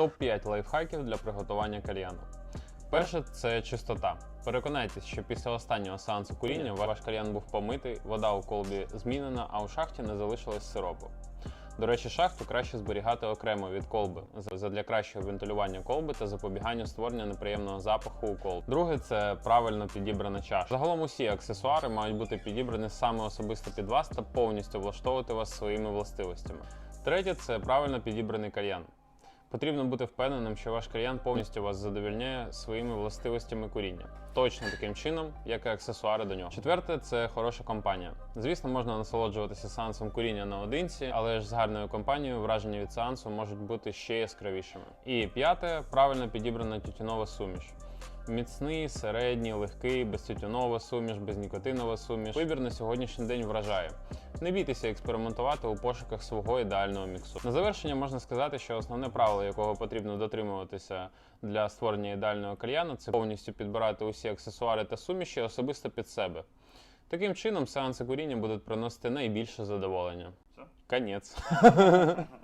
Топ-5 лайфхаків для приготування кальяну. Перше це чистота. Переконайтесь, що після останнього сеансу куріння ваш кальян був помитий, вода у колбі змінена, а у шахті не залишилось сиропу. До речі, шахту краще зберігати окремо від колби задля кращого вентилювання колби та запобігання створення неприємного запаху у колбі. Друге це правильно підібрана чаша. Загалом усі аксесуари мають бути підібрані саме особисто під вас та повністю влаштовувати вас своїми властивостями. Третє це правильно підібраний кальян. Потрібно бути впевненим, що ваш кальян повністю вас задовільняє своїми властивостями куріння, точно таким чином, як і аксесуари до нього. Четверте це хороша компанія. Звісно, можна насолоджуватися сеансом куріння наодинці, але ж з гарною компанією враження від сеансу можуть бути ще яскравішими. І п'яте правильно підібрана тютюнова суміш. Міцний, середній, легкий, безтютюнова суміш, безнікотинова суміш. Вибір на сьогоднішній день вражає. Не бійтеся експериментувати у пошуках свого ідеального міксу. На завершення можна сказати, що основне правило, якого потрібно дотримуватися для створення ідеального кальяну, це повністю підбирати усі аксесуари та суміші особисто під себе. Таким чином, сеанси куріння будуть приносити найбільше задоволення. Все? Конець.